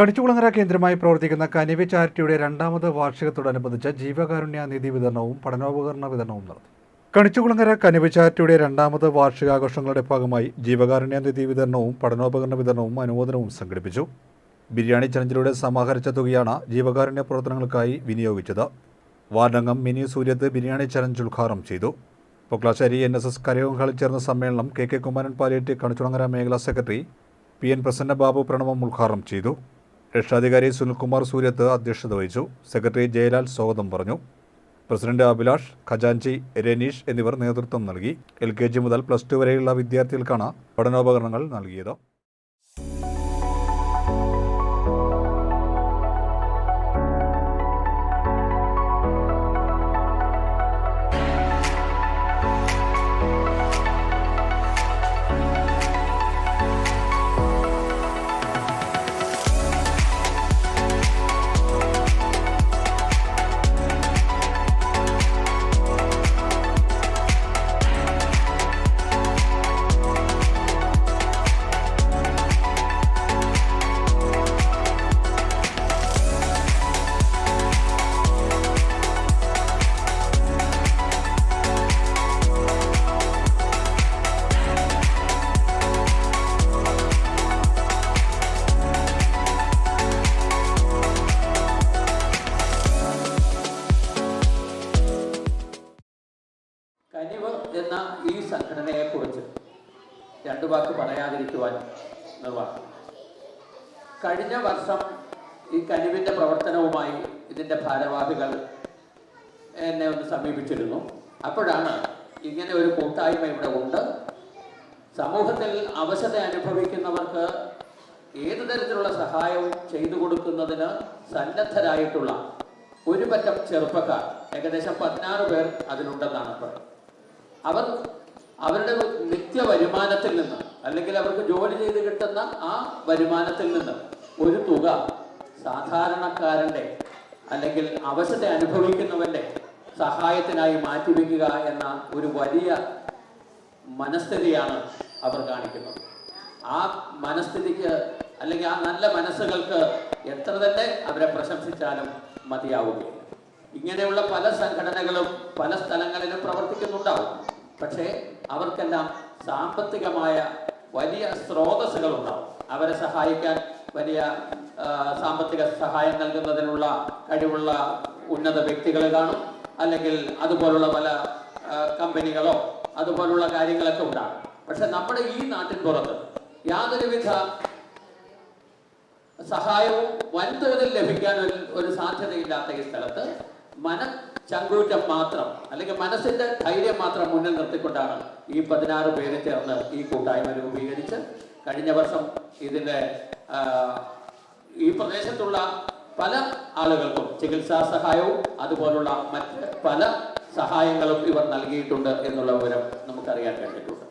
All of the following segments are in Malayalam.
കണിച്ചുകുളങ്ങര കേന്ദ്രമായി പ്രവർത്തിക്കുന്ന കനിവി ചാരിറ്റിയുടെ രണ്ടാമത് വാർഷികത്തോടനുബന്ധിച്ച് ജീവകാരുണ്യ നിധി വിതരണവും പഠനോപകരണ വിതരണവും നടത്തി. കണിച്ചുകുളങ്ങര കനിവ ചാരിറ്റിയുടെ രണ്ടാമത് വാർഷികാഘോഷങ്ങളുടെ ഭാഗമായി ജീവകാരുണ്യ നിധി വിതരണവും പഠനോപകരണ വിതരണവും അനുമോദനവും സംഘടിപ്പിച്ചു. ബിരിയാണി ചലഞ്ചിലൂടെ സമാഹരിച്ച തുകയാണ് ജീവകാരുണ്യ പ്രവർത്തനങ്ങൾക്കായി വിനിയോഗിച്ചത്. വാർഡംഗം മിനി സൂര്യത്ത് ബിരിയാണി ചലഞ്ച് ഉദ്ഘാടനം ചെയ്തു. Poklassery N S S Karayogam ഹാളിൽ ചേർന്ന സമ്മേളനം K K Kumaran palliative Kanichukulangara മേഖലാ secretary P N Prasanna Babu Pranavam ഉദ്ഘാടനം ചെയ്തു. രക്ഷാധികാരി സുനിൽകുമാർ സൂര്യത്ത് അധ്യക്ഷത വഹിച്ചു. സെക്രട്ടറി ജയലാൽ സ്വാഗതം പറഞ്ഞു. പ്രസിഡന്റ് അഭിലാഷ് ഖജാൻജി രനീഷ് എന്നിവർ നേതൃത്വം നൽകി. എൽ കെ ജി മുതൽ പ്ലസ് ടു വരെയുള്ള വിദ്യാർത്ഥികൾക്കാണ് പഠനോപകരണങ്ങൾ നൽകിയത്. എന്ന ഈ സംഘടനയെക്കുറിച്ച് രണ്ടു വാക്ക് പറയാതിരിക്കുവാൻ നിർവാഹം. കഴിഞ്ഞ വർഷം ഈ കഴിവിന്റെ പ്രവർത്തനവുമായി ഇതിന്റെ ഭാരവാഹികൾ എന്നെ ഒന്ന് സമീപിച്ചിരുന്നു. അപ്പോഴാണ് ഇങ്ങനെ ഒരു കൂട്ടായ്മ ഇവിടെ ഉണ്ട്. സമൂഹത്തിൽ അവശത അനുഭവിക്കുന്നവർക്ക് ഏതു തരത്തിലുള്ള സഹായവും ചെയ്തു കൊടുക്കുന്നതിന് സന്നദ്ധരായിട്ടുള്ള ഒരു പറ്റം ചെറുപ്പക്കാർ ഏകദേശം പതിനാറ് പേർ അതിലുണ്ടെന്നാണ് പറയുന്നത്. അവർ അവരുടെ നിത്യ വരുമാനത്തിൽ നിന്ന് അല്ലെങ്കിൽ അവർക്ക് ജോലി ചെയ്ത് കിട്ടുന്ന ആ വരുമാനത്തിൽ നിന്ന് ഒരു തുക സാധാരണക്കാരന്റെ അല്ലെങ്കിൽ അവശത അനുഭവിക്കുന്നവന്റെ സഹായത്തിനായി മാറ്റിവെക്കുക എന്ന ഒരു വലിയ മനസ്ഥിതിയാണ് അവർ കാണിക്കുന്നത്. ആ മനസ്ഥിതിക്ക് അല്ലെങ്കിൽ ആ നല്ല മനസ്സുകൾക്ക് എത്ര തന്നെ അവരെ പ്രശംസിച്ചാലും മതിയാവുകയില്ല. ഇങ്ങനെയുള്ള പല സംഘടനകളും പല സ്ഥലങ്ങളിലും പ്രവർത്തിക്കുന്നുണ്ടാവും. പക്ഷേ അവർക്കെല്ലാം സാമ്പത്തികമായ വലിയ സ്രോതസ്സുകൾ ഉണ്ടാവും അവരെ സഹായിക്കാൻ വലിയ സാമ്പത്തിക സഹായം നൽകുന്നതിനുള്ള കഴിവുള്ള ഉന്നത വ്യക്തികൾ കാണും. അല്ലെങ്കിൽ അതുപോലുള്ള പല കമ്പനികളോ അതുപോലുള്ള കാര്യങ്ങളൊക്കെ ഉണ്ടാകും. പക്ഷെ നമ്മുടെ ഈ നാട്ടിൻ പുറത്ത് യാതൊരുവിധ സഹായവും വൻതോതിൽ ലഭിക്കാൻ ഒരു ഒരു സാധ്യതയില്ലാത്ത ഈ സ്ഥലത്ത് മന ചങ്കൂറ്റം മാത്രം അല്ലെങ്കിൽ മനസ്സിന്റെ ധൈര്യം മാത്രം മുന്നിൽ നിർത്തിക്കൊണ്ടാണ് ഈ പതിനാറ് പേര് ചേർന്ന് ഈ കൂട്ടായ്മ രൂപീകരിച്ച് കഴിഞ്ഞ വർഷം ഇതിന്റെ ഈ പ്രദേശത്തുള്ള പല ആളുകൾക്കും ചികിത്സാ സഹായവും അതുപോലുള്ള മറ്റ് പല സഹായങ്ങളും ഇവർ നൽകിയിട്ടുണ്ട് എന്നുള്ള വിവരം നമുക്കറിയാൻ കഴിഞ്ഞിട്ടുണ്ട്.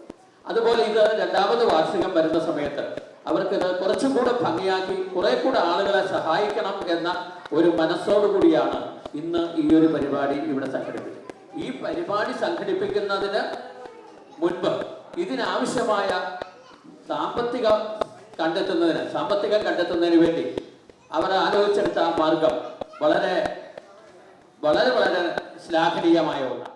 അതുപോലെ ഇത് രണ്ടാമത് വാർഷികം വരുന്ന സമയത്ത് അവർക്ക് കുറച്ചും കൂടെ ഭംഗിയാക്കി കുറെ കൂടെ ആളുകളെ സഹായിക്കണം എന്ന ഒരു മനസ്സോടുകൂടിയാണ് ഇന്ന് ഈ ഒരു പരിപാടി ഇവിടെ സംഘടിപ്പിച്ചത്. ഈ പരിപാടി സംഘടിപ്പിക്കുന്നതിന് മുൻപ് ഇതിനാവശ്യമായ സാമ്പത്തിക കണ്ടെത്തുന്നതിന് സാമ്പത്തികം കണ്ടെത്തുന്നതിന് വേണ്ടി അവർ ആലോചിച്ചെടുത്ത മാർഗം വളരെ വളരെ വളരെ ശ്ലാഘനീയമായ ഒന്നാണ്.